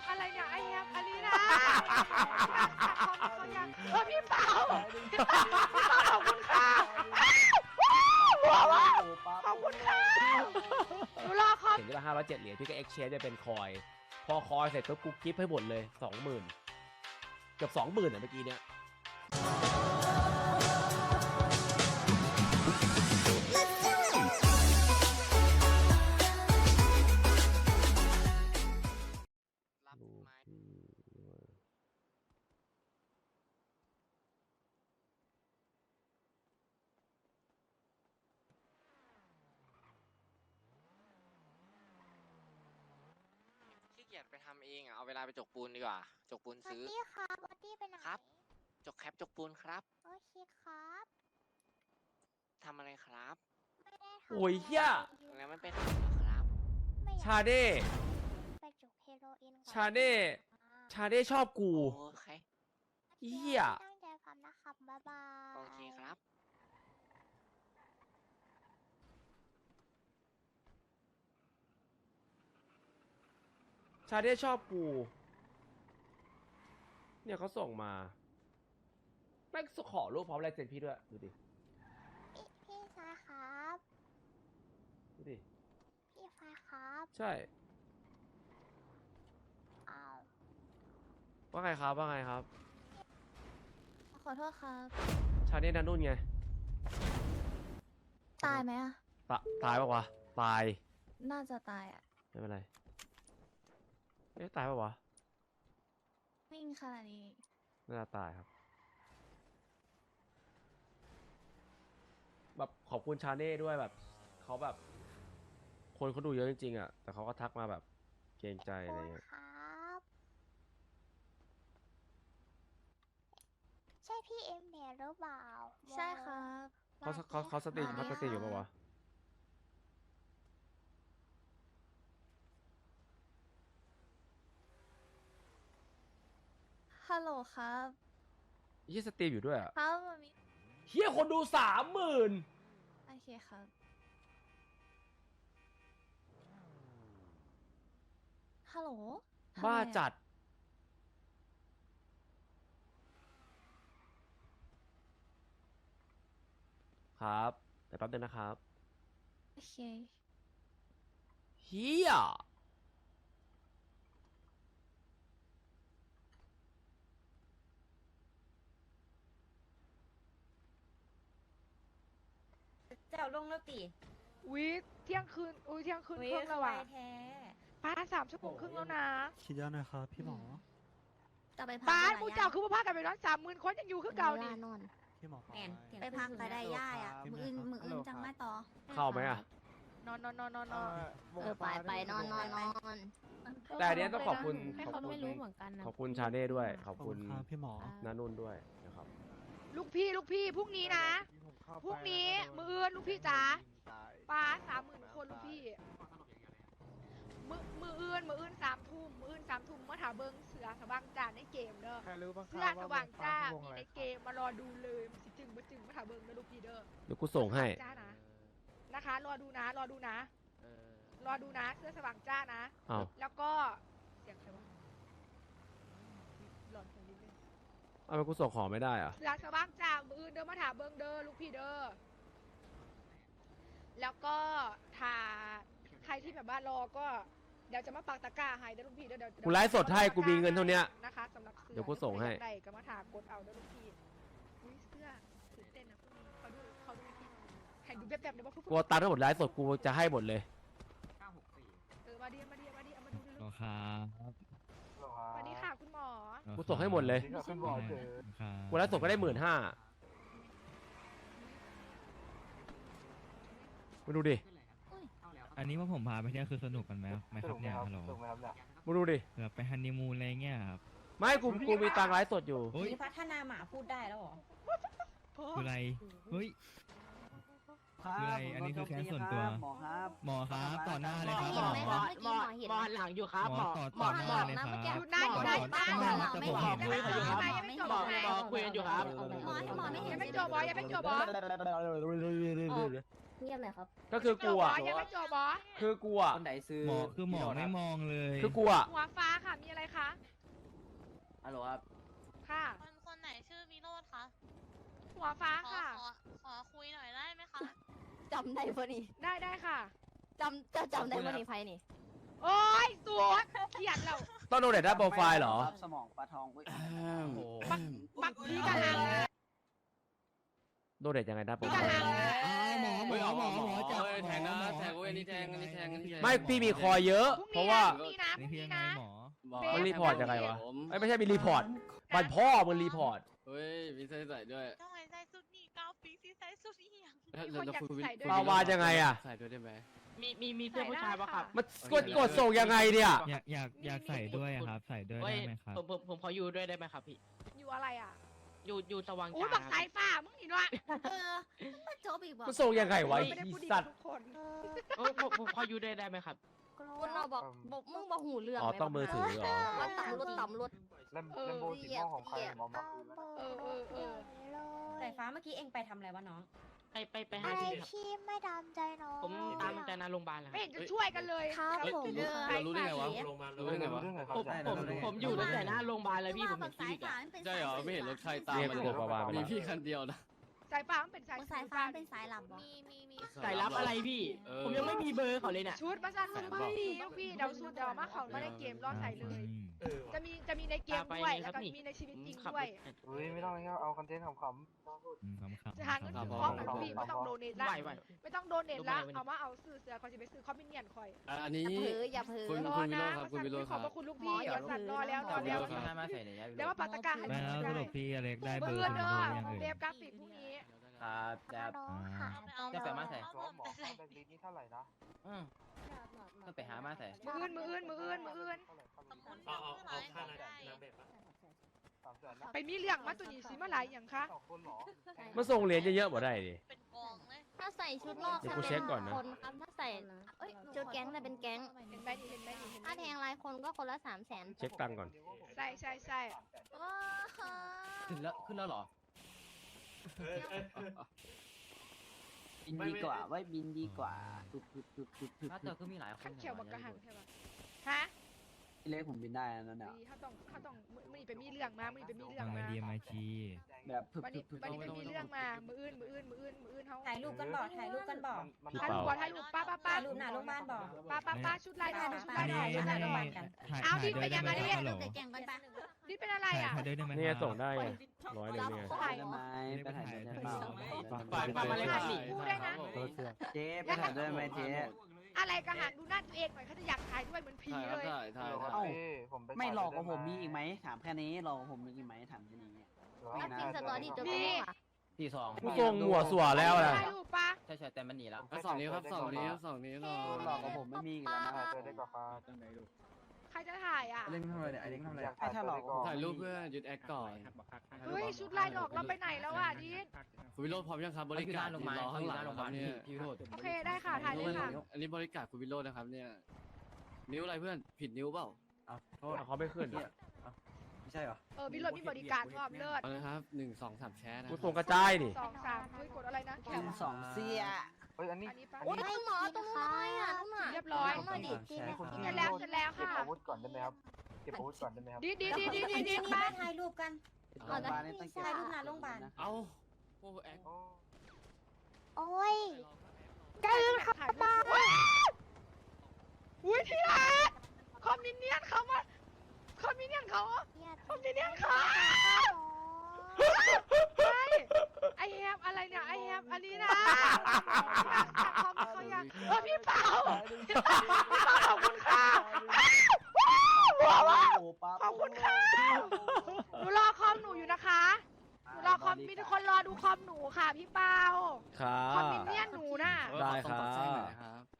มอะไรเนี่ยไอแฮมอันนี้นะเขายังเออพี่เปาพี่เปาขอบคุณค่ะหัวว่าขอบคุณค่ะหนูรอคอมเห็นได้ป่ะห้าร้อยเจ็ดเหรียญพี่ก็เอ็กชแนนจะเป็นคอย พอคอยเสร็จก็กูกิฟต์ให้หมดเลยสองหมื่นเกือบสองหมื่นอะเมื่อกี้เนี้ย ลูไม้ฟี่ด้วยขี้เกียจไปทำเองอะ เอาเวลาไปจกปูนดีกว่า จกปูนสวัสซื้อดีครับวัดดี้ไปไหนครับ จกแคปจกปูนครับ โอเคครับ ทำอะไรครับ ไม่ได้ทำโอ้ยเฮียแล้วมันเป็นอะไรเหรอครับ ไม่อยากชาเด้ไปจุ กเฮโรอีนก่อนชาเด้ชาเด้ชอบกู โอเค เหี้ย ตั้งใจฟังนะครับบ๊ายบายโอเคครับ ชาเด้ชอบกู เนี่ยเขาส่งมาแม่งขอรูปพร้อมลายเซ็นพี่ด้วย ดูดิ พี่พี่ชายครับ ดูดิ พี่ชายครับ ใช่ อ้าว ว่าไงครับว่าไงครับขอโทษครับ ชาเด้นันนุ่นไงตายไหมอะตาตายปะวะตายน่าจะตายอะไม่เป็นไรเอ๊ะตายปะวะวิ่งขนาดนี้น่าจะตายครับแบบขอบคุณชาเน่ด้วยแบบเขาแบบ คนเขาดูเยอะจริงๆอะแต่เขาก็ทักมาแบบเกรงใจอะไรโอ้ยเงี้ยครับ ใช่ พี่เอ็มเมหรือเปล่าใช่ครับเขาเขาเขาสตรีมเขาสตรีมอยู่ปะวะฮัลโหลครับเฮียสตรีมอยู่ด้วยอะครับมามิเฮียคนดูสามหมื่นโอเคครับ ฮัลโหลทำบ้าไมอะจัด ครับแต่แป๊บนึงนะครับโอเค เฮียเจ้าลงแล้วติวิเที่ยงคืน อุ้ยเที่ยงคืนเว้ครึ่งแล้วว่ะสบายแท้ป้าสามชั่วโมงครึ่งแล้วนะคิดยอดหน่อยครับพี่หมอจะไปพักป้าไหนมูอะเจ้าคือว่าพากันไปร้อนสามหมื่นคนยังอยู่คือเก่านี่วลนอน พี่หมอแม่นเที่ยงไปพักคืนไปได้ย่ายอะพี่มืออื่นแม่ครับมืออื่นจังไม่ต่อ เข้าไหมอะ นอนนอนนอนนอนนอน เออไปไปนอนนอนนอนแต่อันเนี้ยต้องขอบคุณให้ขอบเขาคุณไม่รู้เหมือนกันนะขอบคุณชาเน่ด้วย ขอบขอบคุคุณณครับพี่หมอ นานุ่นด้วยนะครับ ลูกพี่ลูกพี่พรุ่งนี้นะ พรุ่งนี้มืออื่นลูกพี่จ๋าป้าสามหมื่นคนลูกพี่ มือมืออื่นมืออื่นสามทุ่มมืออื่นสามทุ่มมาถาเบิงเสือสว่างจ้าในเกมเด้อใครรู้บ้างคเสืรัอบสว่าว่างจ้าวงมีอะไรในเกมมารอดูเลยมันสิจึงมาจึงมาถาเบิงนะลูกพี่เด้อเดี๋ยวกูส่งให้ จ้านะนะคะ รอดูนะ รอดูนะ เออรอดูนะ เสื้อสว่างจ้านะ อ้าวแล้วก็เสียงใครวะหลอนคนนิดนึงเอาไปกูส่งของไม่ได้อะ เสือสว่างจ้ามืออื่นเด้อมาถาเบิงเด้อลูกพี่เด้อแล้วก็ถ้าใครที่แบบว่ารอก็ เดี๋ยวจะมาปักตะกร้าให้เด้อลูกพี่เด้อเดี๋ยวกูไลฟ์สดให้กูมีเงินเท่าเนี้ยนะคะสำหรับเสื้อเดี๋ยวกูส่งให้ ใครอยากได้ก็มาถากดเอาเด้อลูกพี่อุ้ยเสื้อตื่นเต้นนะพวกนี้เขาดูเขาดูพี่ให้ดูแบบๆเดี๋ยวว่าพูดกูเอาตังค์ทั้งหมดไลฟ์สดกูจะให้หมดเลย เออมาดีมาดีมาดีเอามาดูดูโอครับสวัสดีค่ะคุณหมอกูส่งให้หมดเลย นี่ก็คุณหมอเจอครับกูไลฟ์สดก็ได้หมื่นห้ามาดูดิ อันนี้ว่าผมพาไปเที่ยวคือสนุกกันไหมไหมครับเนี่ยฮัลโหลถูกไหมครับเนี่ยมาดูดิ แบบไปฮันนีมูนอะไรเงี้ยครับไม่กูกูมีตังค์ไลฟ์สดอยู่ เฮ้ยนี่พัฒนาหมาพูดได้แล้วเหรอคืออะไร เฮ้ย คืออะไรอันนี้คือแค้นส่วนตัว หมอครับ หมอครับต่อหน้าเลยครับเห็นไหมหมคอรับเมื่อกี้หมอเห็นหมอหลังอยู่ครับ หมอต่อต่อหน้าเลยครับอยู่ไหนอยู่ไหนหมอหมอแต่ผมเห็นยังไม่จบครับยังไม่จบหมอหมอคุยกันอยู่ครับหมอให้หมอไม่เห็นยังไม่จบบอยังไม่จบบอ เงียบหน่อยครับ ก็คือจกูบออะยังไม่จบอคือกูอะคนไหนซื้อหมอคือหมอไม่มองเลยคือกูอะหัวฟ้าค่ะมีอะไรคะฮัลโหลครับค่ะคนคนไหนชื่อวิโรธคะหัวฟ้าขอค่ะขอขอคุยหน่อยได้ไหมคะจำได้ปะนี่ได้ได้ค่ะจำจะจำได้ปะนี่ไฟนี่โอ้ยสวดเขียนแล้วต้องโดนเด็ดด้านโปรไฟล์เหรอสมองปลาทองอุ้ยปักพีกันหังโดนเด็ดยังไงด้านโปรพีไฟกันล์ หังหมอหมอหมอหมอจับแทงนะหมอแทงเว้ยนี่แทงอันนี้แทงอันนี้แทง ไม่พี่มีคอยเยอะพรุ่งเพนี้ราะว่านะพรุ่งนี้นะพนี่รุ่งคือนี้ยังไงนะหมอมันรีพอร์ตยังไงวะเอ้ยไม่ใช่มีรีพอร์ตบันพ่อมึงรีพอร์ต เฮ้ยมีใส่ใส่ด้วยทำไมใส่สุดนี่เก้าปีที่ใส่สุดนี่ยัง มีคนอยากใส่ด้วยปาวายังไงอะใส่ด้วยได้ไหมมีมีมีเสื้อผู้ชายปะครับมันกดกดส่งยังไงเนี่ยอยากอยากอยากใส่ด้วยอะครับ ใส่ด้วยเฮ้ยได้ไหมครับผมผมผมขออยู่ด้วยได้ไหมครับพี่ อยู่อะไรอะ อยู่อยู่สว่างอุ้ยจ้าบักสายฟ้ามึงอีกวะเออมาโจบอีกบอกมันส่งยังไงวะไม่ได้อีพูดดีสักับตว์ทุกคนเออผมผมขออยู่ด้วยได้ไหมครับคุณเราบอกบอกมึงบอกหูเรื่องอ๋อไหต้องมือถือเหรอว่าต่ำรถต่ำรถเออเหยียบเหยียบเออเออเออ สายฟ้าเมื่อกี้เองไปทำอะไรวะน้อง ไปไปไปไอหาพี่ครับพี่ไม่ตามใจน้องผมตามใจนาโรงพยาบาลแล้วคไม่รับ เห็นจะช่วยกันเลยครับผมเรารู้ได้ไงวะรู้ได้ไงวะ ผมผมผมอยู่ตั้งแต่หน้าโรงพยาบาลเลยพี่ผมเห็นคลิปอะใช่เหรอ ไม่เห็นรถใครตามเรียกมากูบอกปาวาไป มีแล้วพี่คันเดียวนะ สายฟ้ามันเป็นสายสายฟ้าเป็นสายหลับบอกมีมีมีสายรับอะไรพี่ เออ ผมยังไม่มีเบอร์เขาเลยเนี่ยชุดมาสั่นลูกพี่ลูกพี่เดาชุดเดามาเขามาในเกมรอใส่เลยจะมีจะมีในเกมด้วย แล้วก็มีในชีวิตจริงด้วยขับรถเฮ้ยไม่ต้องเอาเอาคอนเทนต์ขำอืมคำๆจะหาเงินคำซื้อๆคอมนะลูกพี่ไม่ต้องโดเนทละไหวไหวไม่ต้องโดเนทละเอามาเอาซื้อเสือคอยจะไปซื้อคอมมิเนียนคอยอะอันนี้อย่าเผลออย่าเผลอ คุณรอคุณวินะโรจน์ครับคุณวิโรจน์ขคอรับบพระคุณลูกหมอพี่อย่าสั่นเผลรออแล้วรอแล้วคุณวิโรจน์ครับ มาใส่เลยเดี๋ยวว่าปาตะกาให้ได้แล้วสรุปพี่อเล็กได้เบอเบร์อคุณร์เด้โดอยังเอ่ยเบฟกราฟิกพรุ่งนี้ ครับแจ๊บน้องค่ะเอาไปเอาจะใส่มาใส่เอาหมอผมหมอไปใส่แบงค์ลีนี่เท่าไหร่นะอืมก็ไปหามาใส่ มืออื่นมืออื่นมืออื่นมืออื่นเท่าไหร่สมมุติว่าเท่าไหร่ได้สามแสนนะไปมีเรื่องมาตัวนี้สิมาหลายอย่างคะสองคนเหรอมันส่งเหรียญเยอะๆบ่ได้ดิ เป็นกองเลยถ้าใส่ชุดรอบเดี๋ยวจะกูเป็เช็คนก่อนนะ คนครับถ้าใส่เอ้ยชุดแก๊งแต่เป็นแก๊ง เห็นไหมนี่เห็นไหมนี่เห็นไหมถ้าแทงรายคนก็คนละสามแสนเช็คตังค์ก่อน ใช่ใช่ใช่ว้าขึ้นแล้วขึ้นแล้วเหรอ บินดีกว่าไว้ยบินดีกว่าทุบทุบทุบทุบทุบ ถ้าเจอก็มีหลายคขันนเขียวบักกระหังใช่ปะฮะพี่ เล็กผมบินได้นะนั่นน่ะดีเขาต้องเขาต้องมือมือนี้ไปมีเรื่องมามือนี้ไปมีเรื่อฟังงไอมาเดียมาชีแบบพึบวันพึนี้บพึบวันนี้ไปมีเรื่องมา มืออื่น มืออื่น มืออื่น มืออื่นเขาถ่ายรูปกันบอกถ่ายรูปกันบอกมันพี่ถ่ายเปารูปก่อนถ่ายรูปป้าป้าป้าถ่ายรูปหน้าโรงพยาบาลบอกป้าป้าป้าชุดลายดอกชุดอัลานยดนี้อกชุดให้ลายดอก ถ่ายเอาถ่ายที่ด้วยไปได้ยังไหมไงครับเนี่ยฮัลโหลเด็กแก๊งกันปะนี่เป็นอะไรถ่ายอะ ถ่ายด้วยได้ไหมนี่ไงครับส่งได้ไงร้อยหนึ่งนี่ไงถ่ายได้ไหมไปถ่ายด้วยได้เปล่าฝ่ายฝ่ายมาเลยฝ่ายค่ะพูดได้นะเจ๊ไปถ่ายด้วยไหมเจ๊ อะไรกระหังดูหน้าตัวเองหน่อยเขาจะอยากถ่ายด้วยเหมือนผีถ่ายคเลรับยถ่ายถ่าย เอ้าถ่ายผมไปไม่หลอกกับผมมีอีกไหมถามแค่นี้หลอกกับผมมีอีกไหมถามแค่นี้ถ้าจริงสตอรี่จะมีเป็นว่าที่สองกูส่งหัวสัวแล้วนะ ถ่ายรูปป้าใช่ใช่แต่มันหนีแล้วอะสองนิ้วครับสองนิ้วสองนิ้วรอหลอกกับผมไม่มีอีกแล้วนะถ่ายเจอได้กว่าฟ้า ใครจะถ่ายอะ เล่นทำอะไรเนี่ยไอ้เล่นทำอะไรอยากถ่ายถ้าหลอก ถ่ายรูปเพื่อยึดแอคก่อนเฮ้ยชุดลายดอกเราไปไหนแล้วอะดิสคุณวิโรจน์พร้อมยังครับบริการลงมายืนรอข้างหลังลงครัมาบเนี่ยพี่โทษโอเคได้ค่ะถ่ายเลยค่ะอันนี้บริการคุณวิโรจน์นะครับเนี่ย นิ้วอะไรเพื่อนผิดนิ้วเปล่าโทษเอาเขาไม่ขึ้นอะไม่ใช่เหรอเออมีรถมีบริการความเลิศเอาเลยครับหนึ่งสองสามแชร์นะกูส่งกระจายนี่สองสามเฮ้ยกดอะไรนะแคหมนึ่งสองเสียเฮ้ยอันนี้อันนี้ป้าโอ้ยคุณหมอตรงนู้นอะไรอะนู่นน่ะเรียบร้อย หน่อยดิแชร์คุณเสร็จแล้วเสร็จแล้วเก็บค่ะอาวุธก่อนได้ไหมครับ เก็บอาวุธก่อนได้ไหมครับ ดีดีดีดีดีดีนี่ป้ามาถ่ายรูปกัน โรงพยาบาลนี่ต้องเก็บถ่ายรูปหน้าโรงพยาบาล เอาโอ้แอคโอ้โอ้ยใกล้แล้วค่ะถ่ายรูปอุ้ยที่รักคอมมิเนียนเขามาคอมมิเนียนเขาคอมมิเนียนเขาใช่ ไอแฮมอะไรเนี่ยไอแฮมอันนี้นะอยากอยากคอมเขาอยากเออพี่เปาพี่เปาขอบคุณค่ะว้าวว้าวขอบคุณค่ะหนูรอคอมหนูอยู่นะคะหนูรอคอมมีทุกคนรอดูคอมหนูค่ะ พี่เปาครัคอมมิเนียนหนูน่ะได้ขอส่งครับข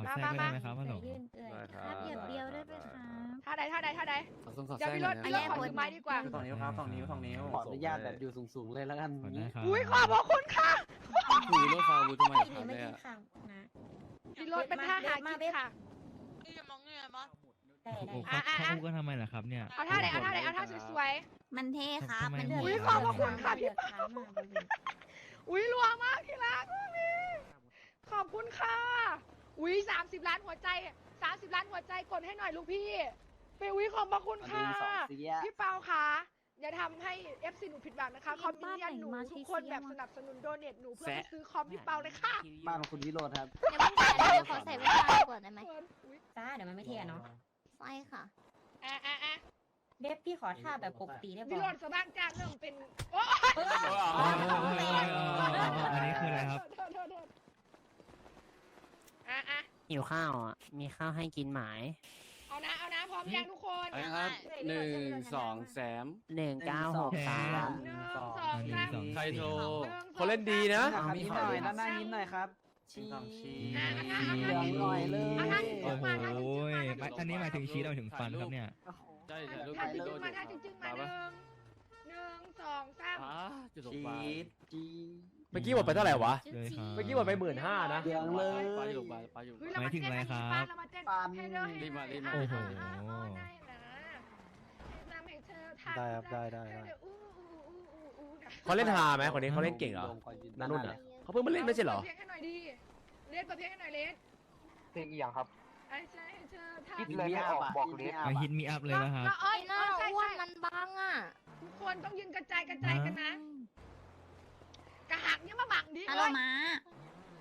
อแทรกหน่อยนะครับขอขอแทรกได้ไหมครับฮัลโหลยื่นเอื่อยได้คครัรับบอย่าเบี้ยวได้ไหมคะท่าใดท่าใดท่าใดขอส่งขอเดี๋แทยวรกพี่หรน่อถยพี่รถขอถือไม้ดีกว่าสองนิ้วครับสองนิ้วสองนิ้วขออนุญาตแบบอยู่สูงๆเลยแล้วกันขอได้ครับอุ้ยขอบพระคุณค่ะคุณวิโรจน์ฟาวบูทำไมพี่ครับไม่เนี่ยกินข้าวนะพี่รถเป็นท่าหากินค่ะนี่จะมองเงยมั้ยได้โอ้ได้โหเขาเขาพูดกันทำไมล่ะครับเนี่ยเอาท่าไหนเอาท่าไหนเอาท่าสวยมันเท่ครับทำไมมันหมเท่ดอุ้ยขอบพระคุณค่ะพี่เปาอุ้ยรัวมากที่รักมากเลยอบคุณค่ะ อุ้ยสามสิบล้านหัวใจสามสิบล้านหัวใจกดให้หน่อยลูกพี่ไปอุ้ยขอบพระคุณมาดูค่ะสองเสีย พี่เปาค่ะ อย่าทำให้เอฟซีหนูผิดหวังนะคะพี่คอมมิบ้านเนียนไหนหนูมาทุกใช้คนเสียแบบวะสนับสนุนโดเนทหนูเพื่อไปซื้อคอมพี่เปาเลยค่ะบ้านคุณวิโรธครับเดี๋ยวไม่ใส่แล้วเดี๋ยวขอใส่แว่นตาก่อนได้ไหมเฟิร์นอุ๊ยจ้าเดี๋ยวมันไม่เท่อะเนาะใช่ค่ะ อะอะอะเด็บพี่ขอท่าแบบปกติได้พี่ป่ะ โรดสบ้างจ้าเริ่มเป็นโอ้เออเออเออเอออันนี้คืออะไรครับ โทษโทษโทษอะอะ หิวข้าวอะ มีข้าวให้กินไหมเอานะ เอานะ พร้อมยังทุกคนครับหนึ่งสองแสมหนึ่งเก้าหกสาม หนึ่งสองสามหนึ่งสอง ใครโทรหนึ่งสองเขาเล่นดีนะสามยิ้มหน่อยด้านหน้ายิ้มหน่อยครับชี้อะอะอะเหลืองหน่อยเลยเอาท่าจริโอ้งโหๆมาท่าจริงๆมาไม่อันนี้หมายถึงชี้เราถึงฟันครับเนี่ยใช่ถ่ายรูปท่ากับจริพี่โดงๆมาท่าจริงๆมาหนึ่งหนึ่งสองสาม อ่าจุดตกชี้ปลา ชี้ เมื่อกี้หมดไปเท่าไหร่วะ เลยครับ เมื่อกี้หมดไปหมื่นห้านะเหลืองเลย ปลาอยู่ปลาปลาอยู่ เฮ้ยปลาเราหมายถึงอะไรครับ เรามาเต้นปันให้เด้อให้รีบมารีบอะมา โอ้โหอะอะได้นะนำให้เธอทำได้ครับได้ได้ได้ให้เธออู้อู้อู้อู้อู้นะเขาเล่นฮาไหมคนนี้เขาเล่นเก่งเหรอนานุ่นอะ เขาเพิ่งมาเล่นไม่ใช่เหรอเปิดเพลงให้หน่อยดิเลสเปิดเพลงให้หน่อยเลสเพลงอีหยังครับ ไอ้ใช่ให้เธอทำคิดเลยไม่ออกบอกเลยมาฮิตมีอัพเลยป่ะครับ ก็เอ้ไอ้ยหน้าใช่อ้วนใช่มันบังอะทุกคนต้องยืนกระจายกระจายกันนะกระหักเนี่ยมาบังดิ ฮัลโหลเอ้ยมา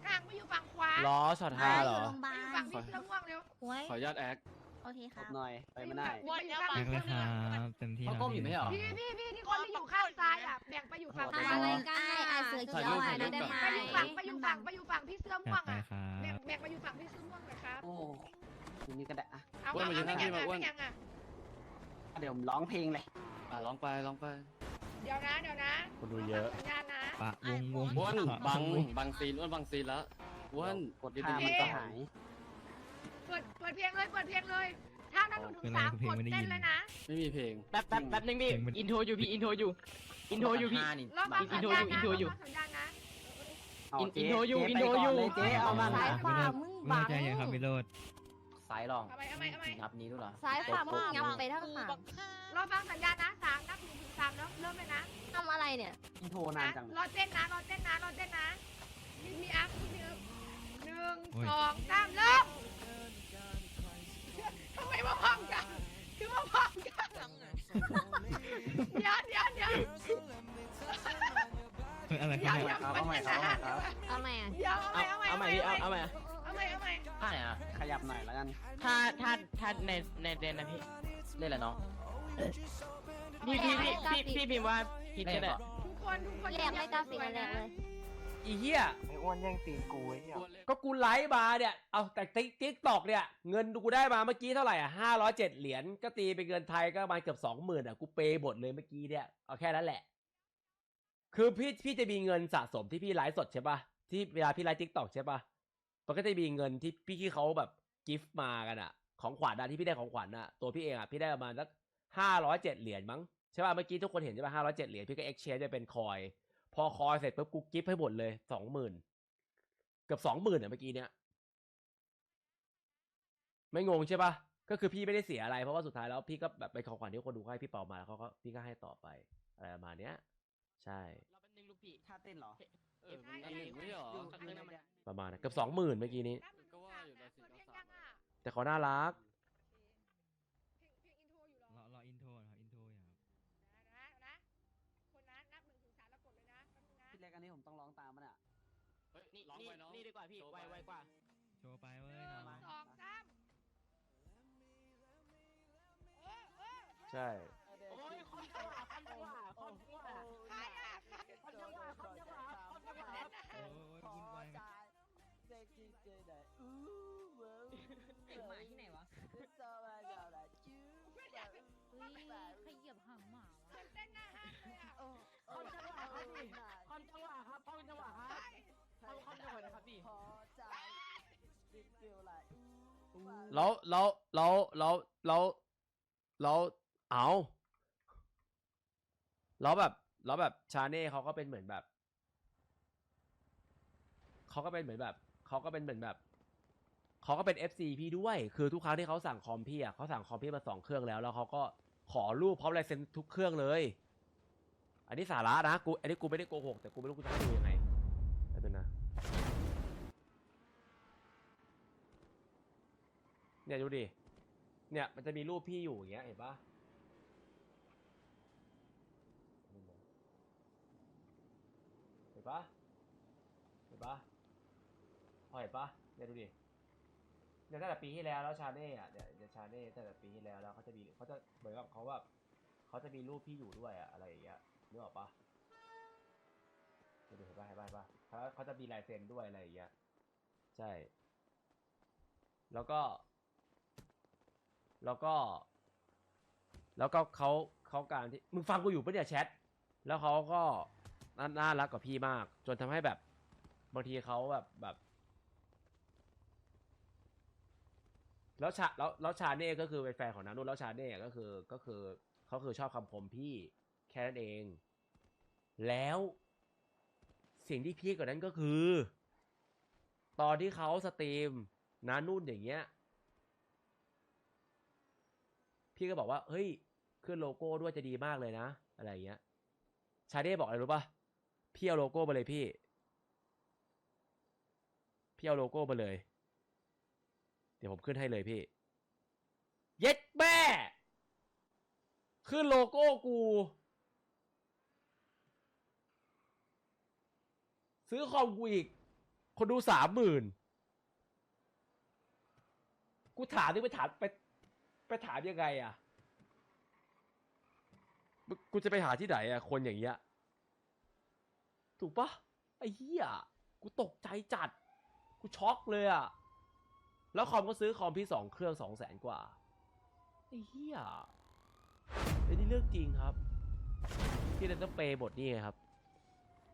กระหักมาอยู่ฝั่งขวาล้อช็อตห้าเหรอโรงพยาบามาอยู่ลฝั่งพี่เสื้อม่วงเร็วโอ้ยขออนุญาตแอค โอเคคครรับบหน่อยไปไม่ได้ วนเยอะปะเรียกเลยครับเต็มที่เขาก้มอยู่ไม่เหรอ พี่พี่พี่ที่คนที่อยู่ข้างซ้ายอะแบ่งไปอยู่ฝั่งอะขวาไรกัน ไอ้เสือเขียวอะได้ไหมไปอยู่ฝั่งไปอยู่ฝั่งไปอยู่ฝั่งพี่เสื้อจัม่วดงไปอะครัแบ่งบแบ่งมาอยู่ฝั่งพี่เสื้อม่วงหน่อยครับโอ้ทีนี้ก็ได้อะเอาอ้วนเอามาอยู่ไม่ข้างยังพี่อะมาอ้วน ไม่ยังอะเดี๋ยวผมร้องเพลงเลย อะร้องไปร้องไป เดี๋ยวนะเดี๋ยวนะคนดูเยอะ สัญญาณนะปะวงวงอ้วนปะบังวงบังซีนอ้วนบังซีนแล้วอ้วนกดท่ามันก็หาย เปิดเปิดเพลงเลยเปิดเพลงเลยถ้านับถึงสามกดเต้นเลยนะไม่มีเพลงแป๊บแป๊บแป๊บนึงพี่อินโทรอยู่พี่อินโทรอยู่อินโทรอยู่พี่ รอบฟังสัญญาณนะรอบฟังสัญญาณนะเอาอินเจ๊อินโทรอยู่เจ๊อินไปโทรก่อยู่เลยเจ๊เอามันซ้ายขวามึงไม่บังใจเย็นครับวิโรด สายรองเอาไหมเอาไหมเอาไหมนับนี้ด้วยเหรอซ้ายขวามึงงับไปทั้งสามรอบฟังสัญญาณนะสามนับถึงถึงสามแล้วเริ่มเลยนะทำอะไรเนี่ย อินโทรนานนะจังรอเต้นนะรอเต้นนะรอเต้นนะมีมีอัพมีอัพหนึ่งโอ้ย สองสามเริ่มทำไมมาพร้อมกันคือมาพร้อมกันเดี๋ยวเดี๋ยวเดี๋ยวเฮ้ยอะไรคเดี๋รัยวบเนี่ยเดี๋ยวมันเป็นอาหารเดี๋ยวเอาใหม่อะเดี๋ยวเอาใหม่เอาใหม่เอาใหม่พี่เอาเอาใหม่ ท่าไหนอะขยับหน่อยแล้วกันท่าท่าท่าในในเดนนะพี่ เล่นอะไรน้อง พี่พี่พี่พี่พี่พิมพ์ว่าพี่ก็ได้ทุกคนทุกคนแหลกไม่กราฟิกอันแหลกเลยอีเหี้ย ไอ้อ้วนแย่งตีนกูไอ้เหี้ยก็กูไลฟ์มาเนี่ย เอาแต่ติ๊กติ๊กตอกเนี่ย เงินกูได้มาเมื่อกี้เท่าไหร่อะห้าร้อยเจ็ดเหรียญ ก็ตีเป็นเงินไทยก็ประมาณเกือบสองหมื่นอะ กูเปย์หมดเลยเมื่อกี้เนี่ย เอาแค่นั้นแหละ คือพี่พี่จะมีเงินสะสมที่พี่ไลฟ์สดใช่ปะที่เวลาพี่ไลฟ์ติ๊กตอกใช่ปะ มันก็จะมีเงินที่พี่ที่เขาแบบกิฟต์มากันอะของขวัญอะที่พี่ได้ของขวัญอะตัวพี่เองอะพี่ได้ประมาณสักห้าร้อยเจ็ดเหรียญมั้งใช่ป่ะเมื่อกี้ทุกคนเห็นใช่ป่ะห้าร้อยเจ็ดเหรียญพี่ก็เอ็กชแนนจะเป็นคอย พอคอยเสร็จปุ๊บกูกิฟต์ให้หมดเลยสองหมื่นเกือบสองหมื่นอะเมื่อกี้เนี้ยไม่งงใช่ป่ะก็คือพี่ไม่ได้เสียอะไร เพราะว่าสุดท้ายแล้วพี่ก็แบบเป็นของขวัญที่คนดูให้พี่เป่ามาแล้วเขาก็พี่ก็ให้ต่อไปอะไรประมาณเนี้ย ใช่เราเป็นหนึ่งลูกพี่ท่าเต้นเหรอ เออมันอันหนึ่งไม่ใช่หรอสักหนึ่งมัน ประมาณนั้นเกือบสองหมื่นเมื่อกี้นี้ ก็ว่าอยู่นะสิเปิดเพลงเก้ายังสามอะแต่เขาน่ารัก เพลงเพลงอินโทรอยู่เหรอรอรออินโทรครับอินโทรอยู่ครับนะนะคนนั้นนับหนึ่งถึงสามแล้วกดเลยนะแป๊บนึงนะพี่เล็กอันนี้ผมต้องร้องตามมันอะ เฮ้ยนี่นี่นี่ดีกว่าพี่ไวไวกว่า โชว์ไปเว้ยหนึ่งน้องสองสามเออเออใช่โอ้ย ครับพี่คอนจังหวะครับคอนจังหวะครับคอนคอนจังหวะนะครับพี่แล้วแล้วแล้วแล้วแล้วแล้วเอาแล้วแบบแล้วแบบชาเน่เขาก็เป็นเหมือนแบบเขาก็เป็นเหมือนแบบเขาก็เป็นเหมือนแบบเขาก็เป็น FC พี่ด้วย คือทุกครั้งที่เขาสั่งคอมพี่อะเขาสั่งคอมพี่มาสองเครื่องแล้ว แล้วเขาก็ขอรูปพร้อมลายเซ็นทุกเครื่องเลย อันนี้สาระนะกูอันนี้กูไม่ได้โกหกแต่กูไม่รู้กูจะให้ดูยังไงแป๊บนึงนะเนี่ยดูดิเนี่ยมันจะมีรูปพี่อยู่อย่างเงี้ยเห็นปะเห็นปะเห็นปะพอเห็นปะเนี่ยดูดิเนี่ยตั้งแต่ปีที่แล้วแล้วชาเน่อะเนี่ยเดี๋ยวชาเน่ตั้งแต่ปีที่แล้วแล้วเขาจะมีเขาจะเหมือนกับเขาแบบเขาจะมีรูปพี่อยู่ด้วยอะอะไรอย่างเงี้ย นึกออกปะดูดิเห็นปะเห็นปะเห็นปะเขาเขาจะมีลายเซ็นด้วยอะไรอย่างเงี้ย ใช่ แล้วก็ แล้วก็ แล้วก็เขาเขาการที่มึงฟังกูอยู่ปะเนี่ยแชท แล้วเขาก็น่าน่ารักกับพี่มาก จนทำให้แบบบางทีเขาแบบแบบ แล้วชาแล้วแล้วชาเน่ก็คือเป็นแฟนของนานุ่นแล้วชาเน่ก็คือก็คือเขาคือชอบคำคมพี่ แค่นั้นเอง แล้วสิ่งที่พีคกว่านั้นก็คือ ตอนที่เขาสตรีมนานุ่นอย่างเงี้ย พี่ก็บอกว่า เฮ้ย ขึ้นโลโก้ด้วยจะดีมากเลยนะ อะไรเงี้ย ชาเด้บอกอะไรรู้ป่ะพี่เอาโลโก้มาเลยพี่ พี่เอาโลโก้มาเลย เดี๋ยวผมขึ้นให้เลยพี่ เย็ดแม่ ขึ้นโลโก้กู ซื้อคอมกูอีก คนดูสามหมื่นกูถามนี่ไปถามไป ไปถามยังไงอะมึงกูจะไปหาที่ไหนอะ คนอย่างเงี้ย ถูกปะไอ้เหี้ย กูตกใจจัด กูช็อกเลยอะ แล้วคอมก็ซื้อคอมพี่สองเครื่องสองแสนกว่า ไอ้เหี้ยไอ้นี่เรื่องจริงครับพี่เลยต้องเปย์บทนี่ไงครับ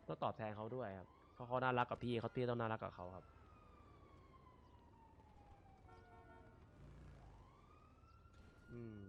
ต้องตอบแทนเขาด้วยครับ เพราะเขาน่ารักกับพี่เขาพี่ต้องน่ารักกับเขาครับอืม